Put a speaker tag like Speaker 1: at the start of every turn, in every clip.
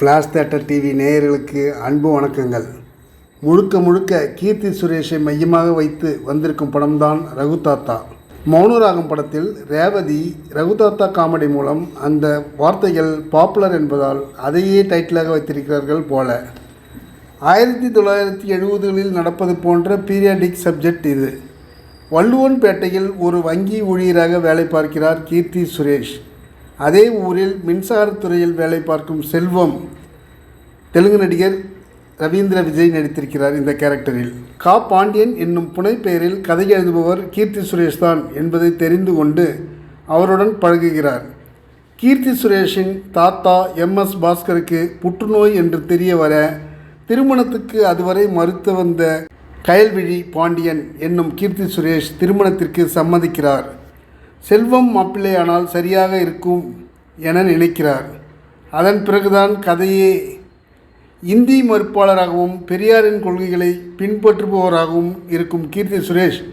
Speaker 1: Flash theatre TV நேயர்களுக்கு அன்பு வணக்கங்கள். முழுக்க முழுக்க கீர்த்தி சுரேஷை மையமாக வைத்து வந்திருக்கும் படம்தான் ரகுதாத்தா மௌனராகம் படத்தில் ரேவதி ரகுதாத்தா காமெடி மூலம் அந்த வார்த்தைகள் பாப்புலர் என்பதால் அதையே டைட்டிலாக வைத்திருக்கிறார்கள் போல. ஆயிரத்தி தொள்ளாயிரத்தி எழுபதுகளில் நடப்பது போன்ற பீரியாடிக் சப்ஜெக்ட் இது. வள்ளுவன்பேட்டையில் ஒரு வங்கி ஊழியராக வேலை பார்க்கிறார் கீர்த்தி சுரேஷ். அதே ஊரில் மின்சாரத்துறையில் வேலை பார்க்கும் செல்வம் தெலுங்கு நடிகர் ரவீந்திர விஜய் நடித்திருக்கிறார் இந்த கேரக்டரில். கா. பாண்டியன் என்னும் புனைப்பெயரில் கதை எழுதுபவர் கீர்த்தி சுரேஷ் தான் என்பதை தெரிந்து கொண்டு அவருடன் பழகுகிறார். கீர்த்தி சுரேஷின் தாத்தா எம்எஸ் பாஸ்கருக்கு புற்றுநோய் என்று தெரிய வர திருமணத்துக்கு அதுவரை மறுத்து வந்த கயல்விழி பாண்டியன் என்னும் கீர்த்தி சுரேஷ் திருமணத்திற்கு சம்மதிக்கிறார். செல்வம் மாப்பிள்ளையானால் சரியாக இருக்கும் என நினைக்கிறார். அதன் பிறகுதான் கதையே இந்தி மறுப்பாளராகவும் பெரியாரின் கொள்கைகளை பின்பற்றுபவராகவும் இருக்கும் கீர்த்தி சுரேஷ்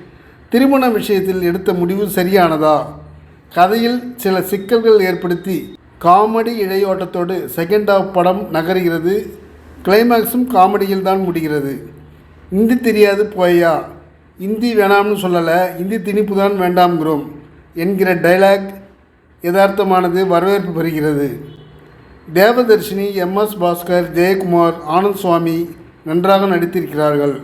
Speaker 1: திருமண விஷயத்தில் எடுத்த முடிவு சரியானதா? கதையில் சில சிக்கல்கள் ஏற்படுத்தி காமெடி இழையோட்டத்தோடு செகண்ட் ஆஃப் படம் நகர்கிறது. கிளைமேக்ஸும் காமெடியில் தான் முடிகிறது. இந்தி தெரியாது போயா? இந்தி வேணாம்னு சொல்லலை. இந்தி திணிப்பு தான் வேண்டாம்ங்கிறோம். என்கிற டைலாக் யதார்த்தமானது வரவேற்பு பெறுகிறது. தேவதர்ஷினி எம்எஸ் பாஸ்கர் ஜெயக்குமார் ஆனந்த் சுவாமி நன்றாக நடித்திருக்கிறார்கள்.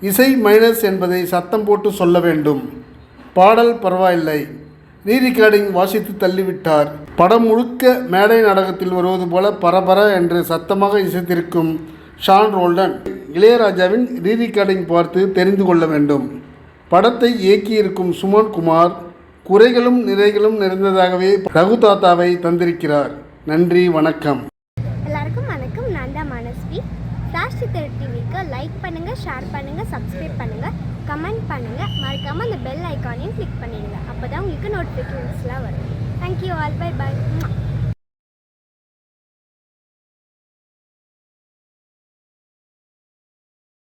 Speaker 1: இசை மைனஸ் என்பதை சத்தம் போட்டு சொல்ல வேண்டும். பாடல் பரவாயில்லை. ரீ ரெக்கார்டிங் வாசித்து தள்ளிவிட்டார். படம் முழுக்க மேடை நாடகத்தில் வருவது போல பரபர என்று சத்தமாக இசைத்திருக்கும் ஷான் ரோல்டன் இளையராஜாவின் ரீ ரெக்கார்டிங் பார்த்து தெரிந்து கொள்ள வேண்டும். படத்தை இயக்கியிருக்கும் சுமன் குமார் குறைகளும் நிறைகளும் நிறைந்ததாகவே ரகுதாத்தாவை தந்திருக்கிறார். நன்றி வணக்கம்.
Speaker 2: எல்லாருக்கும் வணக்கம். நான் தான் மனஸ்வி. ஃப்ளாஷ் டிவிக்கு லைக் பண்ணுங்கள் ஷேர் பண்ணுங்கள் சப்ஸ்கிரைப் பண்ணுங்கள் கமெண்ட் பண்ணுங்கள் மறக்காமல் அந்த பெல் ஐக்கானையும் கிளிக் பண்ணிடுங்க. அப்போ தான் உங்களுக்கு நோட்டிஃபிகேஷன்ஸ்லாம் வரும். Thank you all by by